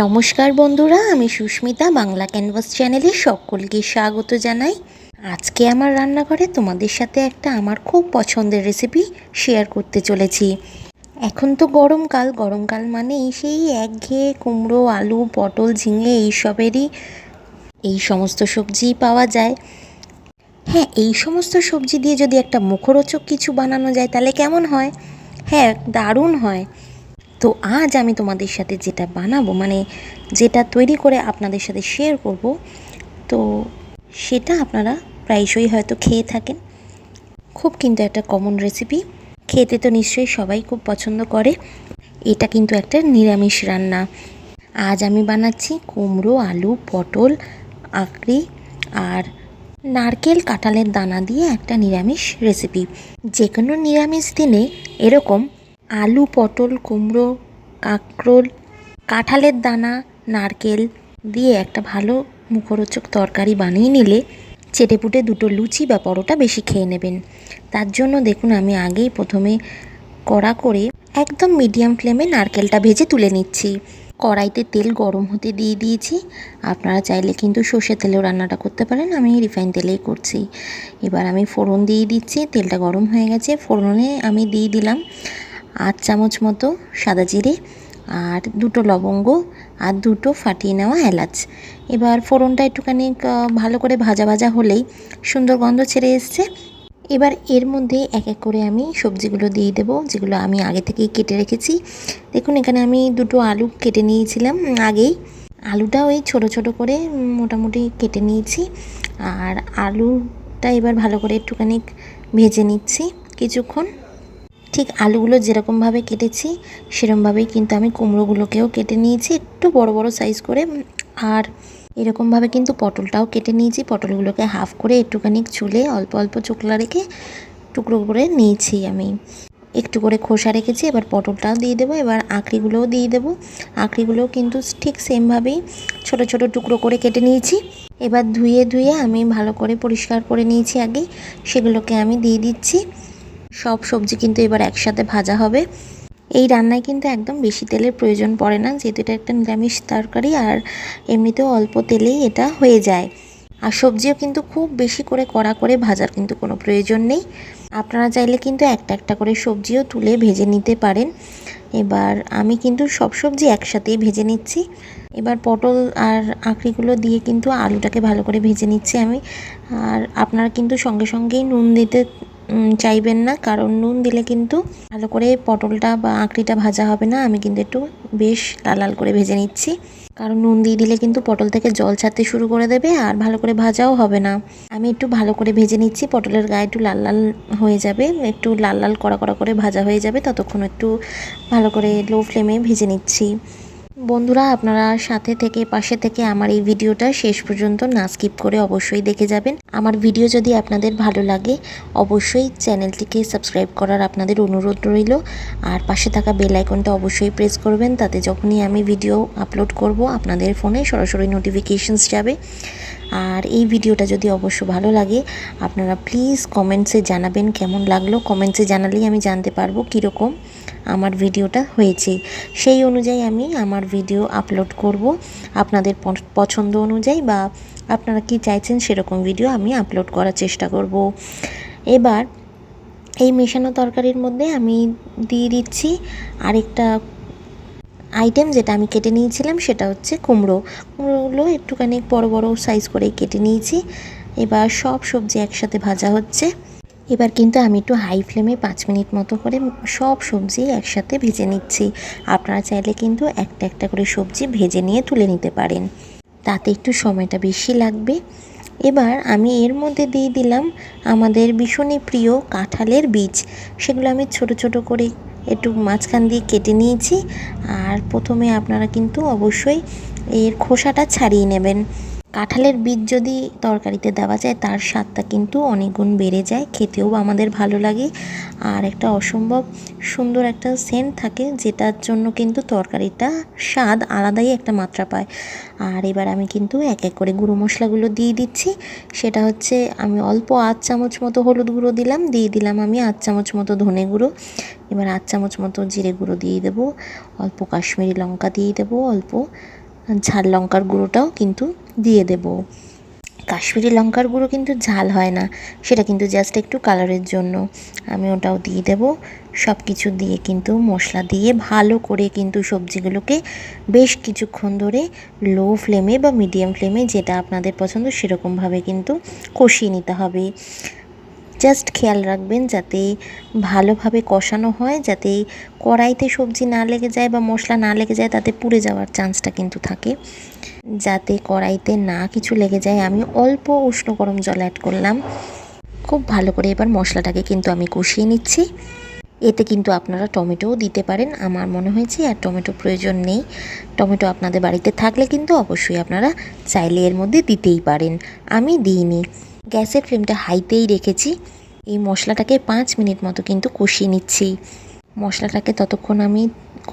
নমস্কার বন্ধুরা, আমি সুস্মিতা, বাংলা ক্যানভাস চ্যানেলে সকলকে স্বাগত জানাই। আজকে আমার রান্নাঘরে তোমাদের সাথে একটা আমার খুব পছন্দের রেসিপি শেয়ার করতে চলেছি। এখন তো গরমকাল গরমকাল মানে সেই একঘেয়ে কুমড়ো, আলু, পটল, ঝিঙে এইসবেরই এই সমস্ত সবজি পাওয়া যায়। হ্যাঁ এই সমস্ত সবজি দিয়ে যদি একটা মুখরোচক কিছু বানানো যায়, তাহলে কেমন হয়? হ্যাঁ দারুণ হয়। তো আজ আমি তোমাদের সাথে যেটা বানাবো মানে যেটা তৈরি করে আপনাদের সাথে শেয়ার করব, তো সেটা আপনারা প্রায়শই হয়তো খেয়ে থাকেন। খুব কিন্তু একটা কমন রেসিপি খেতে তো নিশ্চয়ই সবাই খুব পছন্দ করে। এটা কিন্তু একটা নিরামিষ রান্না। আজ আমি বানাচ্ছি কুমড়ো, আলু, পটল আঁকড়ি আর নারকেল কাঁঠালের দানা দিয়ে একটা নিরামিষ রেসিপি যে কোনো নিরামিষ দিনে এরকম আলু, পটল, কুমড়ো, কাঁকরোল, কাঁঠালের দানা, নারকেল দিয়ে একটা ভালো মুখরোচক তরকারি বানিয়ে নিলে চেটেপুটে দুটো লুচি বা পরোটা বেশি খেয়ে নেবেন। তার জন্য দেখুন, আমি আগেই প্রথমে কড়া করে একদম মিডিয়াম ফ্লেমে নারকেলটা ভেজে তুলে নিচ্ছি। কড়াইতে তেল গরম হতে দিয়ে দিয়েছি। আপনারা চাইলে কিন্তু সর্ষে তেলেও রান্নাটা করতে পারেন, আমি রিফাইন তেলেই করছি। এবার আমি ফোড়ন দিয়ে দিচ্ছি, তেলটা গরম হয়ে গেছে। ফোড়নে আমি দিয়ে দিলাম আট চামচ মতো সাদা জিরে আর দুটো লবঙ্গ আর দুটো ফাটিয়ে নেওয়া এলাচ। এবার ফোড়নটা একটুখানি ভালো করে ভাজা ভাজা হলেই সুন্দর গন্ধ ছেড়ে এসছে। এবার এর মধ্যে এক এক করে আমি সবজিগুলো দিয়ে দেবো, যেগুলো আমি আগে থেকেই কেটে রেখেছি। দেখুন, এখানে আমি দুটো আলু কেটে নিয়েছিলাম আগেই। আলুটা ওই ছোট ছোট করে মোটামুটি কেটে নিয়েছি আর আলুটা এবার ভালো করে একটুখানি ভেজে নিচ্ছি কিছুক্ষণ। ঠিক আলুগুলো যেরকমভাবে কেটেছি সেরকমভাবেই কিন্তু আমি কুমড়োগুলোকেও কেটে নিয়েছি, একটু বড় বড় সাইজ করে। আর এরকমভাবে কিন্তু পটলটাও কেটে নিয়েছি, পটলগুলোকে হাফ করে একটুখানি চুলে অল্প অল্প চোকলা রেখে টুকরো করে নিয়েছি আমি। একটু করে খোসা রেখেছি, এবার পটলটাও দিয়ে দেবো, এবার আঁকড়িগুলোও দিয়ে দেবো। আঁকড়িগুলোও কিন্তু ঠিক সেমভাবেই ছোট ছোট টুকরো করে কেটে নিয়েছি। এবার ধুয়ে ধুয়ে আমি ভালো করে পরিষ্কার করে নিয়েছি আগে, সেগুলোকে আমি দিয়ে দিচ্ছি। সব সবজি কিন্তু এবার একসাথে ভাজা হবে। এই রান্নায় কিন্তু একদম বেশি তেলের প্রয়োজন পড়ে না, যেহেতু এটা একটা নিরামিষ তরকারি আর এমনিতেও অল্প তেলেই এটা হয়ে যায়। আর সবজিও কিন্তু খুব বেশি করে কড়া করে ভাজার কিন্তু কোনো প্রয়োজন নেই। আপনারা চাইলে কিন্তু একটা একটা করে সবজিও তুলে ভেজে নিতে পারেন। এবার আমি কিন্তু সব সবজি একসাথেই ভেজে নিচ্ছি। এবার পটল আর আঁকড়িগুলো দিয়ে কিন্তু আলুটাকে ভালো করে ভেজে নিচ্ছি আমি। আর আপনারা কিন্তু সঙ্গে সঙ্গেই নুন দিতে চাইবেন না, কারণ নুন দিলে কিন্তু ভালো করে পটলটা বা আঁকড়িটা ভাজা হবে না। আমি কিন্তু একটু বেশ লাল লাল করে ভেজে নিচ্ছি। কারণ নুন দিয়ে দিলে কিন্তু পটল থেকে জল ছাড়তে শুরু করে দেবে, আর ভালো করে ভাজাও হবে না। আমি একটু ভালো করে ভেজে নিচ্ছি, পটলের গায়ে একটু লাল লাল হয়ে যাবে। একটু লাল লাল কড়া কড়া করে ভাজা হয়ে যাবে, ততক্ষণ একটু ভালো করে লো ফ্লেমে ভেজে নিচ্ছি। বন্ধুরা, আপনারা সাথে থেকে, পাশে থেকে আমার এই ভিডিওটা শেষ পর্যন্ত না স্কিপ করে অবশ্যই দেখে যাবেন। আমার ভিডিও যদি আপনাদের ভালো লাগে, অবশ্যই চ্যানেলটিকে সাবস্ক্রাইব করার আপনাদের অনুরোধ রইল। আর পাশে থাকা বেল আইকনটা অবশ্যই প্রেস করবেন, তাতে যখনই আমি ভিডিও আপলোড করব, আপনাদের ফোনে সরাসরি নোটিফিকেশনস যাবে। আর এই ভিডিওটা যদি অবশ্য ভালো লাগে, আপনারা প্লিজ কমেন্টসে জানাবেন কেমন লাগল। কমেন্টসে জানালেই আমি জানতে পারব কীরকম। আমার ভিডিওটা হয়েছে। সেই অনুযায়ী আমি আমার ভিডিও আপলোড করব। আপনাদের পছন্দ অনুযায়ী বা আপনারা কি চাইছেন সেরকম ভিডিও আমি আপলোড করার চেষ্টা করব। এবার এই মেশানো তরকারির মধ্যে আমি দিয়ে দিচ্ছি আরেকটা আইটেম যেটা আমি কেটে নিয়েছিলাম, সেটা হচ্ছে কুমড়ো। কুমড়োগুলো একটুখানি বড় বড় সাইজ করে কেটে নিয়েছি। এবার সব সবজি একসাথে ভাজা হচ্ছে। এবার কিন্তু আমি একটু হাই ফ্লেমে পাঁচ মিনিট মতো করে সব সবজি একসাথে ভেজে নিচ্ছি। আপনারা চাইলে কিন্তু একটা একটা করে সবজি ভেজে নিয়ে তুলে নিতে পারেন। তাতে একটু সময়টা বেশি লাগবে। এবার আমি এর মধ্যে দিয়ে দিলাম আমাদের ভীষণই প্রিয় কাঁঠালের বীজ। সেগুলো আমি ছোট ছোট করে একটু মাঝখান দিয়ে কেটে নিয়েছি। আর প্রথমে আপনারা কিন্তু অবশ্যই এর খোসাটা ছাড়িয়ে নেবেন। কাঁঠালের বীজ যদি তরকারিতে দেওয়া যায়, তার স্বাদটা কিন্তু অনেক গুণ বেড়ে যায়। খেতেও আমাদের ভালো লাগে। আর একটা অসম্ভব সুন্দর একটা সেন্ট থাকে, যেটার জন্য কিন্তু তরকারিটা স্বাদ আলাদাই একটা মাত্রা পায়। আর এবার আমি কিন্তু এক এক করে গুঁড়ো মশলাগুলো দিয়ে দিচ্ছি। সেটা হচ্ছে আমি অল্প আধ চামচ মতো হলুদ গুঁড়ো দিলাম, দিয়ে দিলাম আমি আধ চামচ মতো ধনে গুঁড়ো। এবার আধ চামচ মতো জিরে গুঁড়ো দিয়ে দেবো। অল্প কাশ্মীরি লঙ্কা দিয়ে দেবো। অল্প ঝাল লঙ্কার গুঁড়োটাও কিন্তু দিয়ে দেব। কাশ্মীরি লঙ্কার গুঁড়ো কিন্তু ঝাল হয় না, সেটা কিন্তু জাস্ট একটু কালারের জন্য। আমি ওটাও দিয়ে দেব। সব কিছু দিয়ে কিন্তু মশলা দিয়ে ভালো করে কিন্তু সবজিগুলোকে বেশ কিছুক্ষণ ধরে লো ফ্লেমে বা মিডিয়াম ফ্লেমে যেটা আপনাদের পছন্দ সেরকমভাবে কিন্তু কষিয়ে নিতে হবে। জাস্ট খেয়াল রাখবেন যাতে ভালোভাবে কষানো হয়, যাতে কড়াইতে সবজি না লেগে যায় বা মশলা না লেগে যায় তাতে পুড়ে যাওয়ার চান্সটা কিন্তু থাকে। যাতে কড়াইতে না কিছু লেগে যায়, আমি অল্প উষ্ণ গরম জল অ্যাড করলাম। খুব ভালো করে এবার মশলাটাকে কিন্তু আমি কষিয়ে নিচ্ছি। এতে কিন্তু আপনারা টমেটোও দিতে পারেন, আমার মনে হয়েছে, আর টমেটো প্রয়োজন নেই। টমেটো আপনাদের বাড়িতে থাকলে কিন্তু অবশ্যই আপনারা চাইলে এর মধ্যে দিতেই পারেন। আমি দিইনি। গ্যাসের ফ্লেমটা হাইতেই রেখেছি। এই মশলাটাকে পাঁচ মিনিট মতো কিন্তু কষিয়ে নিচ্ছি। মশলাটাকে ততক্ষণ আমি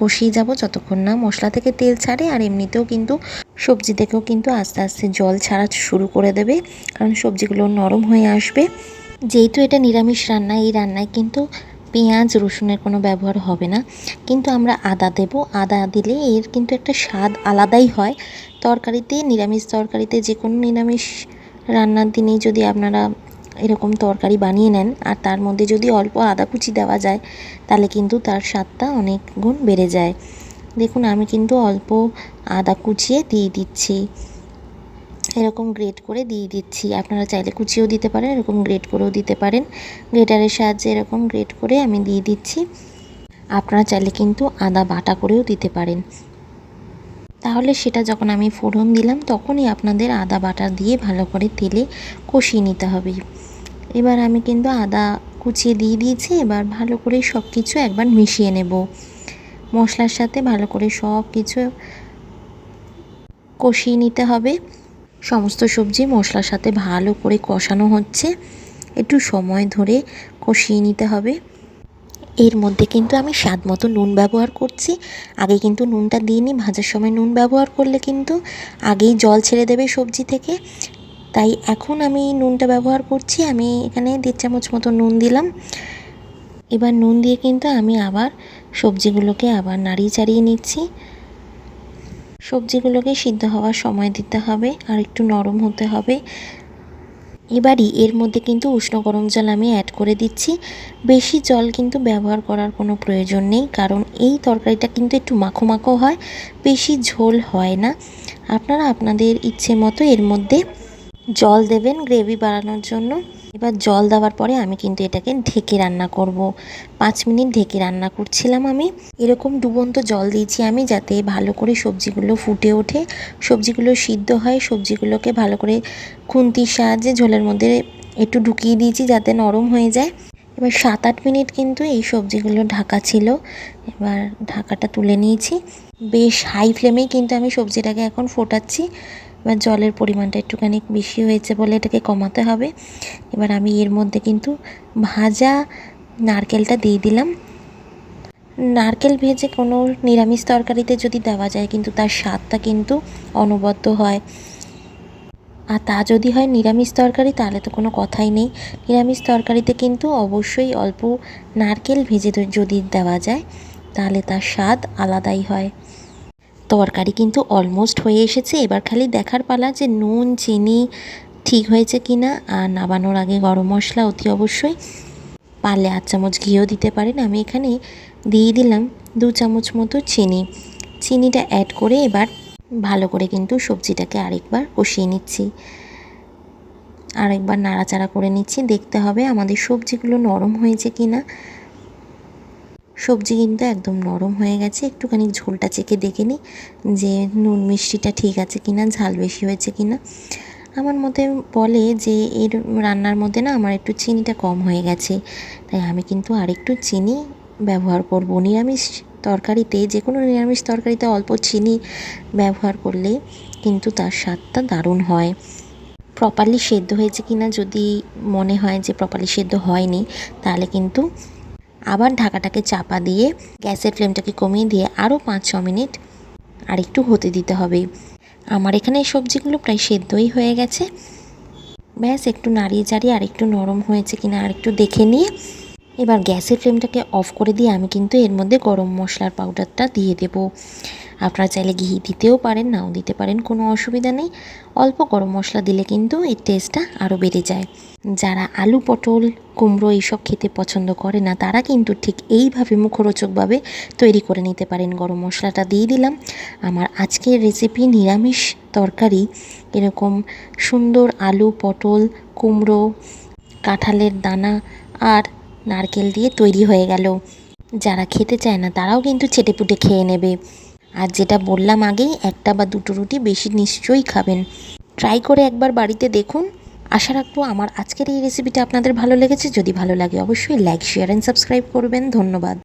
কষিয়ে যাব, যতক্ষণ না মশলা থেকে তেল ছাড়ে, আর এমনিতেও কিন্তু সবজি থেকেও কিন্তু আস্তে আস্তে জল ছাড়া শুরু করে দেবে, কারণ সবজিগুলো নরম হয়ে আসবে। যেহেতু এটা নিরামিষ রান্না, এই রান্নায় কিন্তু পেঁয়াজ, রসুনের কোনো ব্যবহার হবে না। কিন্তু আমরা আদা দেব। আদা দিলে এর কিন্তু একটা স্বাদ আলাদাই হয়। তরকারিতে, নিরামিষ তরকারিতে যে কোনো নিরামিষ রান্নার দিনেই যদি আপনারা এরকম তরকারি বানিয়ে নেন আর তার মধ্যে যদি অল্প আদা কুচি দেওয়া যায়, তাহলে কিন্তু তার স্বাদটা অনেক গুণ বেড়ে যায়। দেখুন, আমি কিন্তু অল্প আদা কুচিয়ে দিয়ে দিচ্ছি। এরকম গ্রেট করে দিয়ে দিচ্ছি। আপনারা চাইলে কুচিও দিতে পারেন, এরকম গ্রেট করেও দিতে পারেন। গ্রেটারের সাহায্যে এরকম গ্রেট করে আমি দিয়ে দিচ্ছি। আপনারা চাইলে কিন্তু আদা বাটা করেও দিতে পারেন। তাহলে সেটা যখন আমি ফোড়ন দিলাম, তখনই আপনাদের আদা বাটা দিয়ে ভালো করে তেলে কষিয়ে নিতে হবে। এবার আমি কিন্তু আদা কুচিয়ে দিয়ে দিয়েছি, এবার ভালো করে সব কিছু একবার মিশিয়ে নেব। মশলার সাথে ভালো করে সব কিছু কষিয়ে নিতে হবে। সমস্ত সবজি মশলার সাথে ভালো করে কষানো হচ্ছে। একটু সময় ধরে কষিয়ে নিতে হবে। এর মধ্যে কিন্তু আমি স্বাদ মতো নুন ব্যবহার করছি। আগে কিন্তু নুনটা দিইনি, ভাজার সময় নুন ব্যবহার করলে কিন্তু আগেই জল ছেড়ে দেবে সবজি থেকে। তাই এখন আমি নুনটা ব্যবহার করছি, আমি এখানে দেড় চামচ মতো নুন দিলাম। এবার নুন দিয়ে কিন্তু আমি আবার সবজিগুলোকে আবার নাড়িয়ে চাড়িয়ে নিচ্ছি। সবজিগুলোকে সিদ্ধ হওয়ার সময় দিতে হবে, আর একটু নরম হতে হবে। এবারই এর মধ্যে কিন্তু উষ্ণ গরম জল আমি অ্যাড করে দিচ্ছি। বেশি জল কিন্তু ব্যবহার করার কোনো প্রয়োজন নেই, কারণ এই তরকারিটা কিন্তু একটু মাখো মাখো হয়, বেশি ঝোল হয় না। আপনারা আপনাদের ইচ্ছে মতো এর মধ্যে জল দেবেন গ্রেভি বাড়ানোর জন্য। এবার জল দেওয়ার পরে আমি কিন্তু এটাকে ঢেকে রান্না করব। পাঁচ মিনিট ঢেকে রান্না করছিলাম আমি। এরকম ডুবন্ত জল দিয়েছি আমি যাতে ভালো করে সবজিগুলো ফুটে ওঠে, সবজিগুলো সিদ্ধ হয়, সবজিগুলোকে ভালো করে খুন্তির সাহায্যে ঝোলের মধ্যে একটু ঢুকিয়ে দিয়েছি যাতে নরম হয়ে যায়। এবার সাত আট মিনিট কিন্তু এই সবজিগুলো ঢাকা ছিল। এবার ঢাকাটা তুলে নিয়েছি। বেশ হাই ফ্লেমেই কিন্তু আমি সবজিটাকে এখন ফোটাচ্ছি। এবার জলের পরিমাণটা একটুখানি বেশি হয়েছে বলে এটাকে কমাতে হবে। এবার আমি এর মধ্যে কিন্তু ভাজা নারকেলটা দিয়ে দিলাম। নারকেল ভেজে কোনো নিরামিষ তরকারিতে যদি দেওয়া যায় কিন্তু তার স্বাদটা কিন্তু অনবদ্য হয়। আর তা যদি হয় নিরামিষ তরকারি তাহলে তো কোনো কথাই নেই। নিরামিষ তরকারিতে কিন্তু অবশ্যই অল্প নারকেল ভেজে যদি দেওয়া যায় তাহলে তার স্বাদ আলাদাই হয়। তরকারি কিন্তু অলমোস্ট হয়ে এসেছে। এবার খালি দেখার পালা যে নুন, চিনি ঠিক হয়েছে কি না আর নাবানোর আগে গরম মশলা অতি অবশ্যই। পারলে আট চামচ ঘিও দিতে পারেন। আমি এখানে দিয়ে দিলাম দু চামচ মতো চিনি। চিনিটা অ্যাড করে এবার ভালো করে কিন্তু সবজিটাকে আরেকবার কষিয়ে নিচ্ছি। আরেকবার নাড়াচাড়া করে নিচ্ছি। দেখতে হবে আমাদের সবজিগুলো নরম হয়েছে কি না সবজি কিন্তু একদম নরম হয়ে গেছে। একটুখানি ঝোলটা চেকে দেখে নিই যে নুন মিষ্টিটা ঠিক আছে কি না ঝাল বেশি হয়েছে কি না আমার মতে বলে যে এর রান্নার মধ্যে না আমার একটু চিনিটা কম হয়ে গেছে। তাই আমি কিন্তু আরেকটু চিনি ব্যবহার করব। নিরামিষ তরকারিতে যে কোনো নিরামিষ তরকারিতে অল্প চিনি ব্যবহার করলে কিন্তু তার স্বাদটা দারুণ হয়। প্রপারলি সেদ্ধ হয়েছে কি না যদি মনে হয় যে প্রপারলি সেদ্ধ হয়নি, তাহলে কিন্তু আবার ঢাকাটাকে চাপা দিয়ে গ্যাসের ফ্লেমটাকে কমিয়ে দিয়ে আরও পাঁচ ছ মিনিট আর একটু হতে দিতে হবে। আমার এখানে সবজিগুলো প্রায় সেদ্ধই হয়ে গেছে। ব্যাস, একটু নাড়িয়ে চাড়িয়ে আর একটু নরম হয়েছে কিনা আর একটু দেখে নিয়ে এবার গ্যাসের ফ্লেমটাকে অফ করে দিয়ে আমি কিন্তু এর মধ্যে গরম মশলার পাউডারটা দিয়ে দেব। আপনারা চাইলে ঘি দিতেও পারেন, নাও দিতে পারেন, কোনো অসুবিধা নেই। অল্প গরম মশলা দিলে কিন্তু এর টেস্টটা আরও বেড়ে যায়। যারা আলু পটল, কুমড়ো এইসব খেতে পছন্দ করে না, তারা কিন্তু ঠিক এইভাবে মুখরোচকভাবে তৈরি করে নিতে পারেন। গরম মশলাটা দিয়ে দিলাম। আমার আজকের রেসিপি নিরামিষ তরকারি। এরকম সুন্দর আলু, পটল, কুমড়ো, কাঁঠালের দানা আর নারকেল দিয়ে তৈরি হয়ে গেল। যারা খেতে চায় না, তারাও কিন্তু ছেটেপুটে খেয়ে নেবে। আর যেটা বললাম আগেই, একটা বা দুটো রুটি বেশি নিশ্চয়ই খাবেন। ট্রাই করে একবার বাড়িতে দেখুন। আশা রাখব আমার আজকের এই রেসিপিটা আপনাদের ভালো লেগেছে। যদি ভালো লাগে অবশ্যই লাইক শেয়ার অ্যান্ড সাবস্ক্রাইব করবেন। ধন্যবাদ।